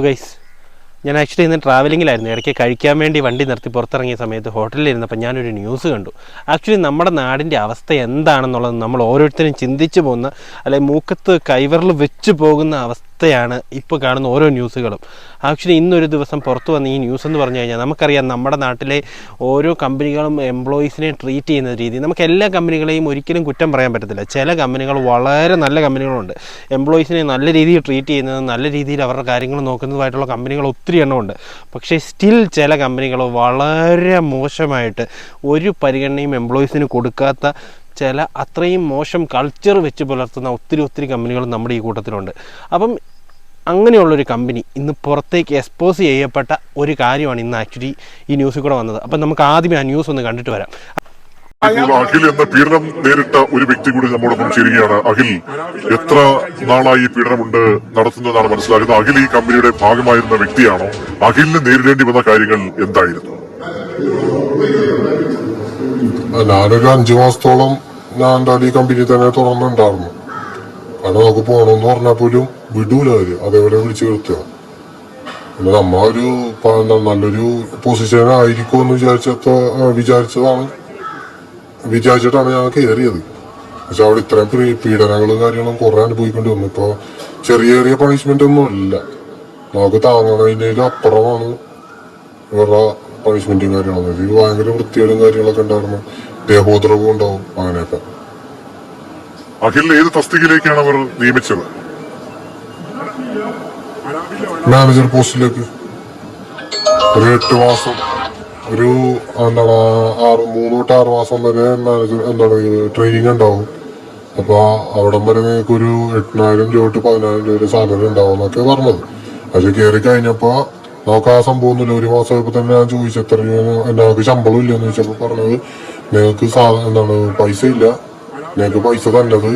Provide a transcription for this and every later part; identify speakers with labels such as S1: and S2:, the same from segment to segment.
S1: Guys ഞാൻ actually ഇന്ന് ട്രാവലിങ്ങിലായിരുന്നു ഇടയ്ക്ക് കഴിക്കാൻ വേണ്ടി വണ്ടി നിർത്തി പുറത്തിറങ്ങിയ സമയത്ത് ഹോട്ടലിൽ ഇരുന്നപ്പോൾ ഞാനൊരു ന്യൂസ് കണ്ടു. ആക്ച്വലി നമ്മുടെ നാടിന്റെ അവസ്ഥ എന്താണെന്നുള്ളത് നമ്മൾ ഓരോരുത്തരും ചിന്തിച്ചു പോകുന്ന അല്ലെങ്കിൽ മൂക്കത്ത് കൈവറിൽ വെച്ച് പോകുന്ന അവസ്ഥയാണ് ഇപ്പോൾ കാണുന്ന ഓരോ ന്യൂസുകളും. ആക്ച്വലി ഇന്നൊരു ദിവസം പുറത്തു വന്ന ഈ ന്യൂസ് എന്ന് പറഞ്ഞു കഴിഞ്ഞാൽ നമുക്കറിയാം നമ്മുടെ നാട്ടിലെ ഓരോ കമ്പനികളും എംപ്ലോയീസിനെ ട്രീറ്റ് ചെയ്യുന്ന രീതി. നമുക്ക് എല്ലാ കമ്പനികളെയും ഒരിക്കലും കുറ്റം പറയാൻ പറ്റത്തില്ല. ചില കമ്പനികൾ വളരെ നല്ല കമ്പനികളുണ്ട്. എംപ്ലോയീസിനെ നല്ല രീതിയിൽ ട്രീറ്റ് ചെയ്യുന്നത് നല്ല രീതിയിൽ അവരുടെ കാര്യങ്ങൾ നോക്കുന്നതുമായിട്ടുള്ള കമ്പനികൾ ഒത്തിരി എണ്ണമുണ്ട്. പക്ഷേ സ്റ്റിൽ ചില കമ്പനികൾ വളരെ മോശമായിട്ട് ഒരു പരിഗണനയും എംപ്ലോയീസിന് കൊടുക്കാത്ത ചില അത്രയും മോശം കൾച്ചർ വെച്ച് പുലർത്തുന്ന ഒത്തിരി ഒത്തിരി കമ്പനികൾ നമ്മുടെ ഈ കൂട്ടത്തിലുണ്ട്. അപ്പം അങ്ങനെയുള്ളൊരു കമ്പനി ഇന്ന് പുറത്തേക്ക് എക്സ്പോസ് ചെയ്യപ്പെട്ട ഒരു കാര്യമാണ് ഇന്ന് ആക്ച്വലി ഈ ന്യൂസിൽ കൂടെ വന്നത്. അപ്പം നമുക്ക് ആദ്യമേ ആ ന്യൂസ് ഒന്ന് കണ്ടിട്ട് വരാം.
S2: അഖിൽ എന്ന പീഡനം നേരിട്ട ഒരു വ്യക്തി കൂടി നമ്മോടൊപ്പം ചേരുകയാണ് അഖിൽ എത്ര നാളായി ഈ പീഡനമുണ്ട് നടത്തുന്നതാണ് മനസ്സിലാക്കുന്നത് അഖിൽ ഈ കമ്പനിയുടെ ഭാഗമായിരുന്ന വ്യക്തിയാണോ? അഖിലിന് നേരിടേണ്ടി വന്ന കാര്യങ്ങൾ എന്തായിരുന്നു?
S3: ഞാനൊരു അഞ്ചു മാസത്തോളം എന്തായാലും ഈ കമ്പനി തന്നെ തുറന്നുണ്ടായിരുന്നു കാരണം നമുക്ക് പോകണമെന്ന് പറഞ്ഞാൽ പോലും വിടൂല അവർ. അതേപോലെ വിളിച്ചു നിർത്തുക പിന്നെ നമ്മ ഒരു നല്ലൊരു പൊസിഷൻ ആയിരിക്കും എന്ന് വിചാരിച്ചത് വിചാരിച്ചതാണ്. വിചാരിച്ചിട്ടാണ് ഞാൻ കയറിയത് പക്ഷെ അവിടെ ഇത്രയും പ്രീ പീഡനങ്ങളും കാര്യങ്ങളും കുറെ അനുഭവിക്കേണ്ടി വന്നു. ഇപ്പൊ ചെറിയ ചെറിയ പണിഷ്മെന്റ് ഒന്നും ഇല്ല നമുക്ക് താങ്ങുന്നതിനേലും അപ്പുറമാണ് ഇവരുടെ പണിഷ്മെന്റും കാര്യങ്ങളും. ഭയങ്കര വൃത്തികളും കാര്യങ്ങളൊക്കെ ഉണ്ടായിരുന്നു. ദേഹോദ്രവവും ഉണ്ടാവും അങ്ങനെയൊക്കെ
S2: അഖിലിനെ ഏത് തസ്തികയിലേക്കാണ് അവർ നിയമിച്ചത്?
S3: മാനേജർ പോസ്റ്റിലേക്ക്. ഒരു എട്ട് മാസം ഒരു എന്താണ് ആറ് മൂന്ന് തൊട്ട് ആറ് മാസം വരെ മാനേജർ എന്താണ് ട്രെയിനിങ് ഉണ്ടാവും. അപ്പൊ അവിടം വരെ നിങ്ങൾക്ക് ഒരു എട്ടിനായിരം രൂപ തൊട്ട് പതിനായിരം രൂപ വരെ സാലറി ഉണ്ടാവും എന്നൊക്കെ പറഞ്ഞത്. അത് കയറി കഴിഞ്ഞപ്പോ നമുക്ക് ആ സംഭവം ഒന്നുമില്ല. ഒരു മാസം ആയപ്പോ തന്നെ ഞാൻ ചോദിച്ചു എത്ര രൂപ ഞങ്ങൾക്ക് ശമ്പളം ഇല്ലെന്ന് ചോദിച്ചപ്പോ പറഞ്ഞത് നിങ്ങൾക്ക് സാധനം എന്താണ് പൈസ ഇല്ല. ഞങ്ങൾക്ക് പൈസ തന്നത്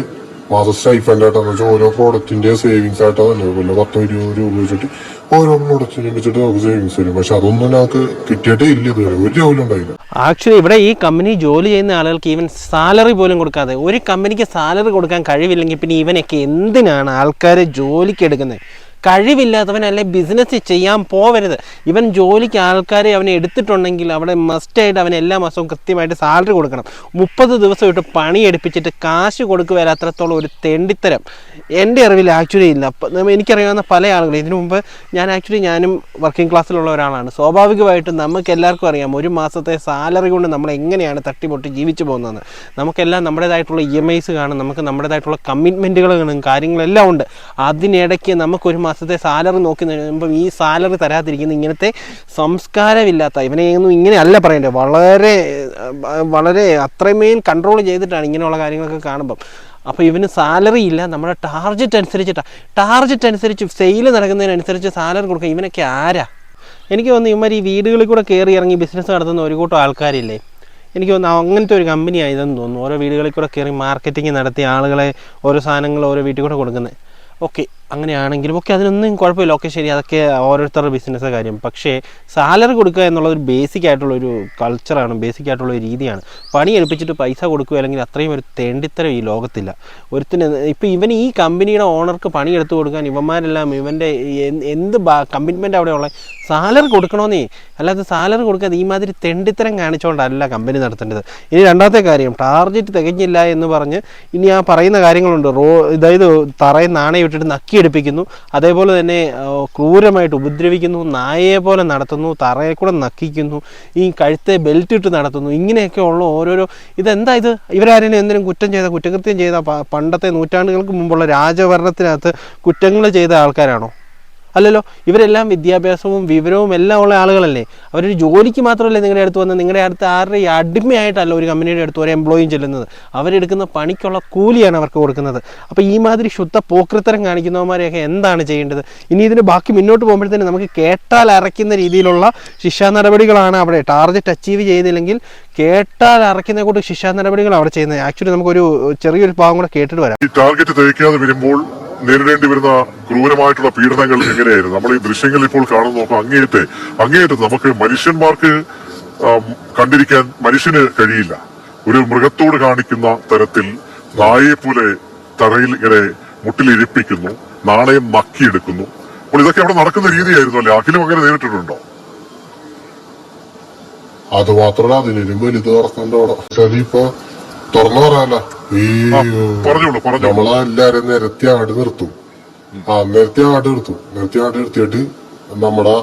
S3: മാസം സ്റ്റൈഫൻഡ് ആയിട്ടാന്ന് വെച്ചാൽ ഓരോ പ്രോഡക്റ്റിന്റെ സേവിങ്സ് ആയിട്ടാണ് തന്നത്. പിന്നെ പത്ത് ഇരുപത് രൂപ വെച്ചിട്ട് ഓരോ പ്രോഡക്റ്റിനെ വെച്ചിട്ട് നമുക്ക് സേവിങ്സ് വരും പക്ഷെ അതൊന്നും ഞങ്ങൾക്ക് കിട്ടിയിട്ടേ ഇല്ല ഇതുവരെ. ഒരു ജോലി ഉണ്ടായില്ല.
S1: ആക്ച്വലി ഇവിടെ ഈ കമ്പനി ജോലി ചെയ്യുന്ന ആളുകൾക്ക് ഈവൻ സാലറി പോലും കൊടുക്കാതെ ഒരു കമ്പനിക്ക് സാലറി കൊടുക്കാൻ കഴിവില്ലെങ്കിൽ പിന്നെ ഇവനൊക്കെ എന്തിനാണ് ആൾക്കാരെ ജോലിക്ക് എടുക്കുന്നത്? കഴിവില്ലാത്തവൻ അല്ലെ ബിസിനസ് ചെയ്യാൻ പോവരുത്. ഇവൻ ജോലിക്ക് ആൾക്കാരെ അവനെ എടുത്തിട്ടുണ്ടെങ്കിൽ അവിടെ മസ്റ്റായിട്ട് അവൻ എല്ലാ മാസവും കൃത്യമായിട്ട് സാലറി കൊടുക്കണം. മുപ്പത് ദിവസം ഇട്ട് പണി എടുപ്പിച്ചിട്ട് കാശ് കൊടുക്കുക അത്രത്തോളം ഒരു തെണ്ടിത്തരം. എന്റെ അറിവിൽ ആക്ച്വലി ഇല്ല. എനിക്കറിയാവുന്ന പല ആളുകളും ഇതിനു മുമ്പ് ഞാൻ ആക്ച്വലി ഞാനും വർക്കിംഗ് ക്ലാസ്സിലുള്ള ഒരാളാണ്. സ്വാഭാവികമായിട്ടും നമുക്ക് എല്ലാവർക്കും അറിയാം ഒരു മാസത്തെ സാലറി കൊണ്ട് നമ്മൾ എങ്ങനെയാണ് തട്ടിപൊട്ടി ജീവിച്ചു പോകുന്നത്. നമുക്കെല്ലാം നമ്മുടേതായിട്ടുള്ള ഇ എം ഐസ് കാണും നമുക്ക് നമ്മുടേതായിട്ടുള്ള കമ്മിറ്റ്മെന്റുകൾ കാണും കാര്യങ്ങളെല്ലാം ഉണ്ട്. അതിനിടയ്ക്ക് നമുക്ക് ഒരു മാസത്തെ സാലറി നോക്കി കഴിയുമ്പം ഈ സാലറി തരാതിരിക്കുന്ന ഇങ്ങനത്തെ സംസ്കാരമില്ലാത്ത ഇവനെയൊന്നും ഇങ്ങനെയല്ല പറയേണ്ടത്. വളരെ വളരെ അത്രമേൽ കൺട്രോൾ ചെയ്തിട്ടാണ് ഇങ്ങനെയുള്ള കാര്യങ്ങളൊക്കെ കാണുമ്പം. അപ്പോൾ ഇവന് സാലറി ഇല്ല നമ്മുടെ ടാർജറ്റ് അനുസരിച്ചിട്ടാണ് ടാർജറ്റ് അനുസരിച്ച് സെയിൽ നടക്കുന്നതിനനുസരിച്ച് സാലറി കൊടുക്കുക ഇവനൊക്കെ ആരാ? എനിക്ക് തോന്നുന്നു ഇവന്മാർ ഈ വീടുകളിൽ കൂടെ കയറി ഇറങ്ങി ബിസിനസ് നടത്തുന്ന ഒരു കൂട്ടം ആൾക്കാരില്ലേ? എനിക്ക് തോന്നുന്നു അങ്ങനത്തെ ഒരു കമ്പനി ആയതെന്ന് തോന്നുന്നു. ഓരോ വീടുകളിൽ കൂടെ കയറി മാർക്കറ്റിംഗ് നടത്തി ആളുകളെ ഓരോ സാധനങ്ങൾ ഓരോ വീട്ടിൽ കൂടെ കൊടുക്കുന്നത്. ഓക്കെ അങ്ങനെയാണെങ്കിലും ഓക്കെ അതിനൊന്നും കുഴപ്പമില്ല. ഓക്കെ ശരി അതൊക്കെ ഓരോരുത്തരുടെ ബിസിനസ് കാര്യം. പക്ഷേ സാലറി കൊടുക്കുക എന്നുള്ളത് ഒരു ബേസിക് ആയിട്ടുള്ള ഒരു കൾച്ചറാണ് ബേസിക് ആയിട്ടുള്ള ഒരു രീതിയാണ്. പണി എടുപ്പിച്ചിട്ട് പൈസ കൊടുക്കുക അല്ലെങ്കിൽ അത്രയും ഒരു തേണ്ടിത്തരം ഈ ലോകത്തില്ല. ഒരുത്തിന് ഇപ്പം ഇവൻ ഈ കമ്പനിയുടെ ഓണർക്ക് പണി എടുത്തു കൊടുക്കാൻ ഇവന്മാരെല്ലാം ഇവന്റെ എന്ത് കമ്മിറ്റ്മെന്റ് അവിടെ ഉള്ളത്? സാലറി കൊടുക്കണമെന്നേ അല്ലാതെ സാലറി കൊടുക്കാതെ ഈ മാതിരി തെണ്ടിത്തരം കാണിച്ചുകൊണ്ടല്ല കമ്പനി നടത്തേണ്ടത്. ഇനി രണ്ടാമത്തെ കാര്യം ടാർജറ്റ് തികഞ്ഞില്ല എന്ന് പറഞ്ഞ് ഇനി ആ പറയുന്ന കാര്യങ്ങളുണ്ട്. റോ അതായത് തറയിൽ നാണയം ഇട്ടിട്ട് നക്കിയെടുപ്പിക്കുന്നു. അതേപോലെ തന്നെ ക്രൂരമായിട്ട് ഉപദ്രവിക്കുന്നു നായയെ പോലെ നടത്തുന്നു തറയെ കൂടെ നക്കിക്കുന്നു ഈ കഴുത്തെ ബെൽറ്റ് ഇട്ട് നടത്തുന്നു. ഇങ്ങനെയൊക്കെ ഉള്ള ഓരോരോ ഇതെന്താ ഇത്? ഇവരാരെങ്കിലും എന്തെങ്കിലും കുറ്റം ചെയ്ത കുറ്റകൃത്യം ചെയ്ത പണ്ടത്തെ നൂറ്റാണ്ടുകൾക്ക് മുമ്പുള്ള രാജഭരണത്തിനകത്ത് കുറ്റങ്ങൾ ചെയ്ത ആൾക്കാരാണോ? അല്ലല്ലോ ഇവരെല്ലാം വിദ്യാഭ്യാസവും വിവരവും എല്ലാം ഉള്ള ആളുകളല്ലേ? അവരൊരു ജോലിക്ക് മാത്രമല്ല നിങ്ങളുടെ അടുത്ത് വന്ന് നിങ്ങളുടെ അടുത്ത് ആരുടെ അടിമയായിട്ടല്ല ഒരു കമ്പനിയുടെ അടുത്ത് ഒരു എംപ്ലോയിയും ചെല്ലുന്നത്? അവരെടുക്കുന്ന പണിക്കുള്ള കൂലിയാണ് അവർക്ക് കൊടുക്കുന്നത്. അപ്പോൾ ഈ മാതിരി ശുദ്ധ പോക്കൃത്തരം കാണിക്കുന്നവന്മാരെയൊക്കെ എന്താണ് ചെയ്യേണ്ടത്? ഇനി ഇതിന് ബാക്കി മുന്നോട്ട് പോകുമ്പോഴത്തേനും നമുക്ക് കേട്ടാൽ അറയ്ക്കുന്ന രീതിയിലുള്ള ശിക്ഷാ നടപടികളാണ് അവിടെ ടാർഗറ്റ് അച്ചീവ് ചെയ്തില്ലെങ്കിൽ കേട്ടാൽ അറയ്ക്കുന്ന കൂട്ട് ശിക്ഷാ നടപടികൾ അവിടെ ചെയ്യുന്നത്. ആക്ച്വലി നമുക്കൊരു ചെറിയൊരു ഭാഗം കൂടെ കേട്ടിട്ട് വരാം.
S2: ടാർഗറ്റ് തയ്ക്കാതെ വരുമ്പോൾ നേരിടേണ്ടി വരുന്ന ക്രൂരമായിട്ടുള്ള പീഡനങ്ങൾ എങ്ങനെയായിരുന്നു? നമ്മൾ ഈ ദൃശ്യങ്ങൾ ഇപ്പോൾ കാണുന്നു നോക്കാം. അങ്ങേയത്തെ അങ്ങേയറ്റം നമുക്ക് മനുഷ്യന്മാർക്ക് കണ്ടിരിക്കാൻ മനുഷ്യന് കഴിയില്ല. ഒരു മൃഗത്തോട് കാണിക്കുന്ന തരത്തിൽ നായയെ പോലെ തറയിൽ ഇങ്ങനെ മുട്ടിലിരിപ്പിക്കുന്നു നാണയം നക്കിയെടുക്കുന്നു അപ്പോൾ ഇതൊക്കെ അവിടെ നടക്കുന്ന രീതിയായിരുന്നു അല്ലെ? അഖിലും അങ്ങനെ നേരിട്ടിട്ടുണ്ടോ?
S3: അത് മാത്രമല്ല അതിനും വലുത് തുറക്കണ്ട അവിടെ. ഇപ്പൊ തുറന്നു നമ്മളെല്ലാരും നിരത്തി ആട് നിർത്തും. ആ നിരത്തി ആട് നിർത്തും. നിരത്തി ആട് നിർത്തിയിട്ട് നമ്മുടെ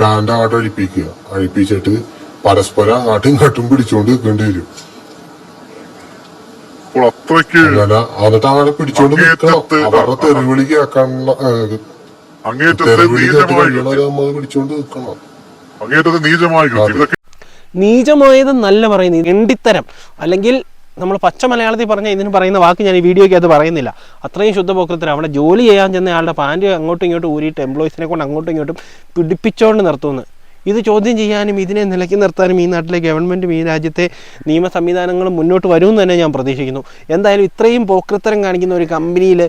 S3: പാന്റ് ആട് അഴിപ്പിക്കുക. അഴിപ്പിച്ചിട്ട് പരസ്പരം ആട്ടും ഇങ്ങോട്ടും പിടിച്ചോണ്ട് നിൽക്കേണ്ടി വരും. അങ്ങനെ എന്നിട്ട് അങ്ങനെ പിടിച്ചോണ്ട് നിൽക്കണം അവരുടെ തെരുവിളി
S2: കേൾക്കണ
S3: തെരുവിളി കേട്ട് കഴിയണവരെ നമ്മൾ പിടിച്ചോണ്ട് നിൽക്കണം
S1: നീചമായത് നല്ല പറയുന്നത് എണ്ടിത്തരം അല്ലെങ്കിൽ നമ്മൾ പച്ച മലയാളത്തിൽ പറഞ്ഞ ഇതിന് പറയുന്ന വാക്ക് ഞാൻ ഈ വീഡിയോയ്ക്ക് അത് പറയുന്നില്ല. അത്രയും ശുദ്ധപോക്രത്തിൽ അവിടെ ജോലി ചെയ്യാൻ ചെന്ന ആളുടെ പാന്റ് അങ്ങോട്ടും ഇങ്ങോട്ടും ഊരിയിട്ട് എംപ്ലോയീസിനെ കൊണ്ട് അങ്ങോട്ടും ഇങ്ങോട്ടും പിടിപ്പിച്ചുകൊണ്ട് നിർത്തുന്നു. ഇത് ചോദ്യം ചെയ്യാനും ഇതിനെ നിലയ്ക്ക് നിർത്താനും ഈ നാട്ടിലെ ഗവൺമെന്റും ഈ രാജ്യത്തെ നിയമ സംവിധാനങ്ങളും മുന്നോട്ട് വരുമെന്ന് തന്നെ ഞാൻ പ്രതീക്ഷിക്കുന്നു. എന്തായാലും ഇത്രയും പോക്രത്തരം കാണിക്കുന്ന ഒരു കമ്പനിയിൽ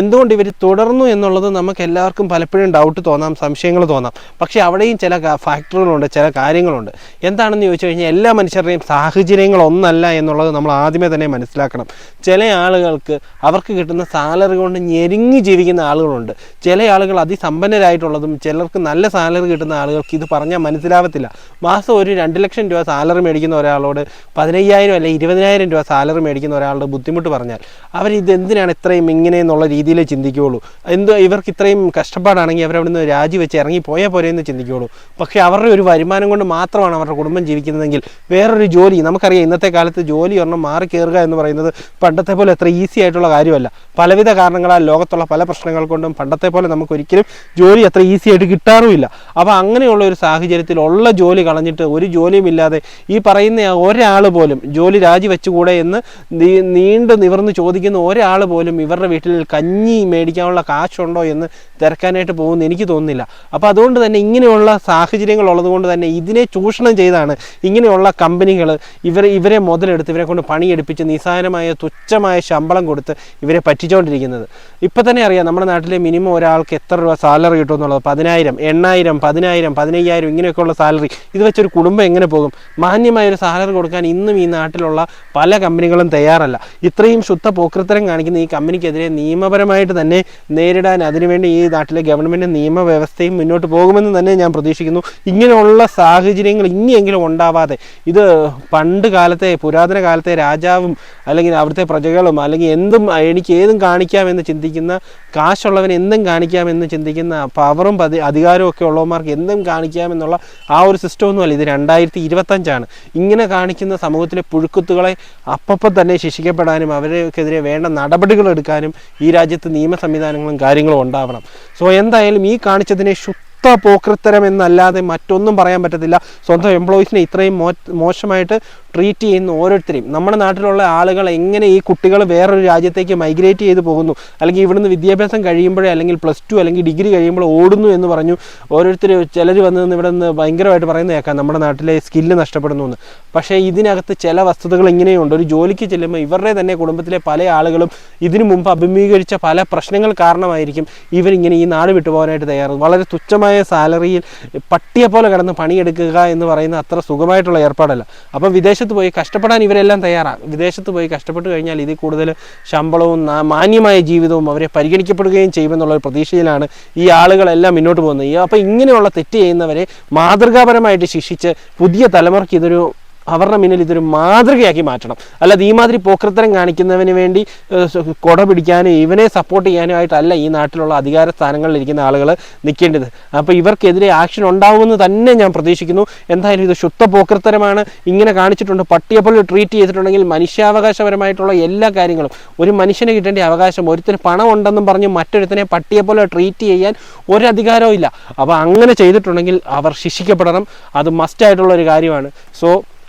S1: എന്തുകൊണ്ട് ഇവർ തുടർന്നു എന്നുള്ളത് നമുക്ക് എല്ലാവർക്കും പലപ്പോഴും ഡൗട്ട് തോന്നാം സംശയങ്ങൾ തോന്നാം. പക്ഷേ അവിടെയും ചില ഫാക്ടറുകളുണ്ട് ചില കാര്യങ്ങളുണ്ട്. എന്താണെന്ന് ചോദിച്ചു കഴിഞ്ഞാൽ എല്ലാ മനുഷ്യരുടെയും സാഹചര്യങ്ങൾ ഒന്നല്ല എന്നുള്ളത് നമ്മൾ ആദ്യമേ തന്നെ മനസ്സിലാക്കണം. ചില ആളുകൾക്ക് അവർക്ക് കിട്ടുന്ന സാലറി കൊണ്ട് ഞെരുങ്ങി ജീവിക്കുന്ന ആളുകളുണ്ട്. ചില ആളുകൾ അതിസമ്പന്നരായിട്ടുള്ളതും ചിലർക്ക് നല്ല സാലറി കിട്ടുന്ന ആളുകൾക്ക് ഇത് പറഞ്ഞാൽ മനസ്സിലാവത്തില്ല. മാസം ഒരു രണ്ട് ലക്ഷം രൂപ സാലറി മേടിക്കുന്ന ഒരാളോട് പതിനയ്യായിരം അല്ലെ ഇരുപതിനായിരം രൂപ സാലറി മേടിക്കുന്ന ഒരാളുടെ ബുദ്ധിമുട്ട് പറഞ്ഞാൽ അവർ ഇത് എന്തിനാണ് ഇത്രയും ഇങ്ങനെ എന്നുള്ള രീതിയിൽ ചിന്തിക്കുകയുള്ളൂ. എന്തോ ഇവർക്ക് ഇത്രയും കഷ്ടപ്പാടാണെങ്കിൽ അവരവിടുന്ന് രാജിവെച്ച് ഇറങ്ങി പോയാൽ പോരെ എന്ന് ചിന്തിക്കുകയുള്ളൂ. പക്ഷേ അവരുടെ ഒരു വരുമാനം കൊണ്ട് മാത്രമാണ് അവരുടെ കുടുംബം ജീവിക്കുന്നതെങ്കിൽ വേറൊരു ജോലി നമുക്കറിയാം ഇന്നത്തെ കാലത്ത് ജോലി ഒരെണ്ണം മാറി കയറുക എന്ന് പറയുന്നത് പണ്ടത്തെ പോലെ അത്ര ഈസി ആയിട്ടുള്ള കാര്യമല്ല. പലവിധ കാരണങ്ങളാൽ ലോകത്തുള്ള പല പ്രശ്നങ്ങൾ കൊണ്ടും പണ്ടത്തെ പോലെ നമുക്ക് ഒരിക്കലും ജോലി അത്ര ഈസി ആയിട്ട് കിട്ടാറുമില്ല. അപ്പോൾ അങ്ങനെയുള്ള ഒരു സാഹചര്യത്തിൽ ഉള്ള ജോലി കളഞ്ഞിട്ട് ഒരു ജോലിയും ഇല്ലാതെ ഈ പറയുന്ന ഒരാൾ പോലും ജോലി രാജിവെച്ചുകൂടെ എന്ന് നീണ്ടു നിവർന്ന് ചോദിക്കുന്ന ഒരാൾ പോലും ഇവരുടെ വീട്ടിൽ കഞ്ഞി മേടിക്കാനുള്ള കാശുണ്ടോ എന്ന് തിരക്കാനായിട്ട് പോകുമെന്ന് എനിക്ക് തോന്നുന്നില്ല. അപ്പോൾ അതുകൊണ്ട് തന്നെ ഇങ്ങനെയുള്ള സാഹചര്യങ്ങൾ ഉള്ളതുകൊണ്ട് തന്നെ ഇതിനെ ചൂഷണം ചെയ്താണ് ഇങ്ങനെയുള്ള കമ്പനികൾ ഇവർ ഇവരെ മുതലെടുത്ത് ഇവരെ കൊണ്ട് പണിയെടുപ്പിച്ച് നിസ്സാരമായ തുച്ഛമായ ശമ്പളം കൊടുത്ത് ഇവരെ പറ്റിച്ചുകൊണ്ടിരിക്കുന്നത് ഇപ്പം തന്നെ അറിയാം നമ്മുടെ നാട്ടിലെ മിനിമം ഒരാൾക്ക് എത്ര രൂപ സാലറി കിട്ടുമെന്നുള്ളത്? പതിനായിരം എണ്ണായിരം പതിനായിരം പതിനയ്യായിരം ഇങ്ങനെയൊക്കെയുള്ള സാലറി. ഇത് വെച്ചൊരു കുടുംബം എങ്ങനെ പോകും? മാന്യമായ ഒരു സാലറി കൊടുക്കാൻ ഇന്നും ഈ നാട്ടിലുള്ള പല കമ്പനികളും തയ്യാറല്ല. ഇത്രയും ശുദ്ധ പോക്രിത്തരം കാണിക്കുന്ന ഈ കമ്പനിക്കെതിരെ നിയമപരമായിട്ട് തന്നെ നേരിടാൻ അതിനുവേണ്ടി ഈ നാട്ടിലെ ഗവൺമെന്റ് നിയമവ്യവസ്ഥയും മുന്നോട്ട് പോകുമെന്ന് തന്നെ ഞാൻ പ്രതീക്ഷിക്കുന്നു. ഇങ്ങനെയുള്ള സാഹചര്യങ്ങൾ ഇനിയെങ്കിലും ഉണ്ടാവാതെ ഇത് പണ്ട് കാലത്തെ പുരാതന കാലത്തെ രാജാവും അല്ലെങ്കിൽ അവിടുത്തെ പ്രജകളും അല്ലെങ്കിൽ എന്തും എനിക്ക് ഏതും കാണിക്കാമെന്ന് ചിന്തിക്കുന്ന കാശുള്ളവൻ എന്തും കാണിക്കാമെന്ന് ചിന്തിക്കുന്ന പവറും അധികാരവും ഒക്കെ ഉള്ളവന്മാർക്ക് എന്തും കാണിക്കാമെന്നുള്ള ആ ഒരു സിസ്റ്റം ഒന്നുമല്ല ഇത് രണ്ടായിരത്തി ഇരുപത്തഞ്ചാണ് ഇങ്ങനെ കാണിക്കുന്ന സമൂഹത്തിലെ പുഴുക്കുത്തുകളെ അപ്പം തന്നെ ശിക്ഷിക്കപ്പെടാനും അവർക്കെതിരെ വേണ്ട നടപടികൾ എടുക്കാനും ഈ രാജ്യത്ത് നിയമ സംവിധാനങ്ങളും കാര്യങ്ങളും ഉണ്ടാവണം. സോ എന്തായാലും ഈ കാണിച്ചതിനെ ശുദ്ധ പോക്രിത്തരം എന്നല്ലാതെ മറ്റൊന്നും പറയാൻ പറ്റത്തില്ല. സ്വന്തം എംപ്ലോയീസിനെ ഇത്രയും മോശമായിട്ട് ട്രീറ്റ് ചെയ്യുന്ന ഓരോരുത്തരെയും. നമ്മുടെ നാട്ടിലുള്ള ആളുകൾ എങ്ങനെ ഈ കുട്ടികൾ വേറൊരു രാജ്യത്തേക്ക് മൈഗ്രേറ്റ് ചെയ്ത് പോകുന്നു? അല്ലെങ്കിൽ ഇവിടുന്ന് വിദ്യാഭ്യാസം കഴിയുമ്പോഴേ അല്ലെങ്കിൽ പ്ലസ് ടു അല്ലെങ്കിൽ ഡിഗ്രി കഴിയുമ്പോൾ ഓടുന്നു എന്ന് പറഞ്ഞു ഓരോരുത്തർ ചിലർ വന്ന് ഇവിടെ നിന്ന് ഭയങ്കരമായിട്ട് പറയുന്ന കേൾക്കാം. നമ്മുടെ നാട്ടിലെ സ്കില്ല് നഷ്ടപ്പെടുന്നു എന്ന്. പക്ഷേ ഇതിനകത്ത് ചില വസ്തുതകൾ ഇങ്ങനെയുണ്ട്. ഒരു ജോലിക്ക് ചെല്ലുമ്പോൾ ഇവരുടെ തന്നെ കുടുംബത്തിലെ പല ആളുകളും ഇതിനു മുമ്പ് അഭിമുഖീകരിച്ച പല പ്രശ്നങ്ങൾ കാരണമായിരിക്കും ഇവരിങ്ങനെ ഈ നാട് വിട്ടുപോകാനായിട്ട് തയ്യാറ് വളരെ തുച്ഛമായ സാലറിയിൽ പട്ടിയെ പോലെ കിടന്ന് പണിയെടുക്കുക എന്ന് പറയുന്ന അത്ര സുഖമായിട്ടുള്ള ഏർപ്പാടല്ല. അപ്പം വിദേശത്ത് പോയി കഷ്ടപ്പെടാൻ ഇവരെല്ലാം തയ്യാറാണ് വിദേശത്ത് പോയി കഷ്ടപ്പെട്ട് കഴിഞ്ഞാൽ ഇതിൽ കൂടുതൽ ശമ്പളവും മാന്യമായ ജീവിതവും അവരെ പരിഗണിക്കപ്പെടുകയും ചെയ്യുമെന്നുള്ള ഒരു പ്രതീക്ഷയിലാണ് ഈ ആളുകളെല്ലാം മുന്നോട്ട് പോകുന്നത്. അപ്പോൾ ഇങ്ങനെയുള്ള തെറ്റ് ചെയ്യുന്നവരെ മാതൃകാപരമായിട്ട് ശിക്ഷിച്ച് പുതിയ തലമുറയ്ക്ക് ഇതൊരു അവരുടെ മുന്നിൽ ഇതൊരു മാതൃകയാക്കി മാറ്റണം. അല്ലാതെ ഈ മാതിരി പോക്രത്തരം കാണിക്കുന്നവന് വേണ്ടി കൊട പിടിക്കാനും ഇവനെ സപ്പോർട്ട് ചെയ്യാനുമായിട്ടല്ല ഈ നാട്ടിലുള്ള അധികാര സ്ഥാനങ്ങളിൽ ഇരിക്കുന്ന ആളുകൾ നിൽക്കേണ്ടത് അപ്പോൾ ഇവർക്കെതിരെ ആക്ഷൻ ഉണ്ടാവുമെന്ന് തന്നെ ഞാൻ പ്രതീക്ഷിക്കുന്നു. എന്തായാലും ഇത് ശുദ്ധ പോക്രത്തരമാണ്. ഇങ്ങനെ കാണിച്ചിട്ടുണ്ട്. പട്ടിയെപ്പോലെ ട്രീറ്റ് ചെയ്തിട്ടുണ്ടെങ്കിൽ മനുഷ്യാവകാശപരമായിട്ടുള്ള എല്ലാ കാര്യങ്ങളും. ഒരു മനുഷ്യന് കിട്ടേണ്ട അവകാശം ഒരുത്തിന് പണം ഉണ്ടെന്നും പറഞ്ഞ് മറ്റൊരുത്തിനെ പട്ടിയെപ്പോലെ ട്രീറ്റ് ചെയ്യാൻ ഒരധികാരവും ഇല്ല. അപ്പോൾ അങ്ങനെ ചെയ്തിട്ടുണ്ടെങ്കിൽ അവർ ശിക്ഷിക്കപ്പെടണം. അത് മസ്റ്റായിട്ടുള്ള ഒരു കാര്യമാണ്. സോ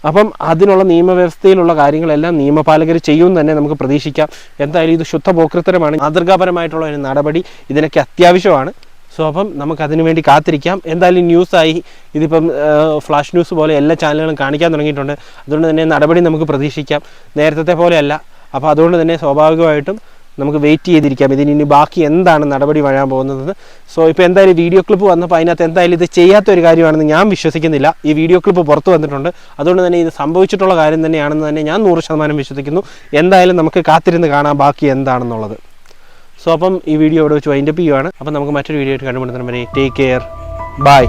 S1: അപ്പം അതിനുള്ള നിയമവ്യവസ്ഥയിലുള്ള കാര്യങ്ങളെല്ലാം നിയമപാലകർ ചെയ്യുമെന്ന് തന്നെ നമുക്ക് പ്രതീക്ഷിക്കാം. എന്തായാലും ഇത് ശുദ്ധ പോക്രത്തരമാണ്. മാതൃകാപരമായിട്ടുള്ള ഒരു നടപടി ഇതിനൊക്കെ അത്യാവശ്യമാണ്. സോ അപ്പം നമുക്ക് അതിനു വേണ്ടി കാത്തിരിക്കാം. എന്തായാലും ന്യൂസായി ഇതിപ്പം ഫ്ലാഷ് ന്യൂസ് പോലെ എല്ലാ ചാനലുകളും കാണിക്കാൻ തുടങ്ങിയിട്ടുണ്ട്. അതുകൊണ്ട് തന്നെ നടപടി നമുക്ക് പ്രതീക്ഷിക്കാം. നേരത്തെ പോലെയല്ല. അപ്പോൾ അതുകൊണ്ട് തന്നെ സ്വാഭാവികമായിട്ടും നമുക്ക് വെയിറ്റ് ചെയ്തിരിക്കാം. ഇതിന് ഇനി ബാക്കി എന്താണ് നടപടി വഴാൻ പോകുന്നത്? സോ ഇപ്പോൾ എന്തായാലും വീഡിയോ ക്ലിപ്പ് വന്നപ്പോൾ അതിനകത്ത് എന്തായാലും ഇത് ചെയ്യാത്ത ഒരു കാര്യമാണെന്ന് ഞാൻ വിശ്വസിക്കുന്നില്ല. ഈ വീഡിയോ ക്ലിപ്പ് പുറത്തു വന്നിട്ടുണ്ട്. അതുകൊണ്ട് തന്നെ ഇത് സംഭവിച്ചിട്ടുള്ള കാര്യം തന്നെയാണെന്ന് തന്നെ ഞാൻ നൂറ് ശതമാനം വിശ്വസിക്കുന്നു. എന്തായാലും നമുക്ക് കാത്തിരുന്ന് കാണാം ബാക്കി എന്താണെന്നുള്ളത്. സോ അപ്പം ഈ വീഡിയോ ഇവിടെ വെച്ച് വൈൻഡപ്പ് ചെയ്യുവാണ്. അപ്പം നമുക്ക് മറ്റൊരു വീഡിയോ ആയിട്ട് കണ്ടുപിടുത്തണം വരെ ടേക്ക് കെയർ ബൈ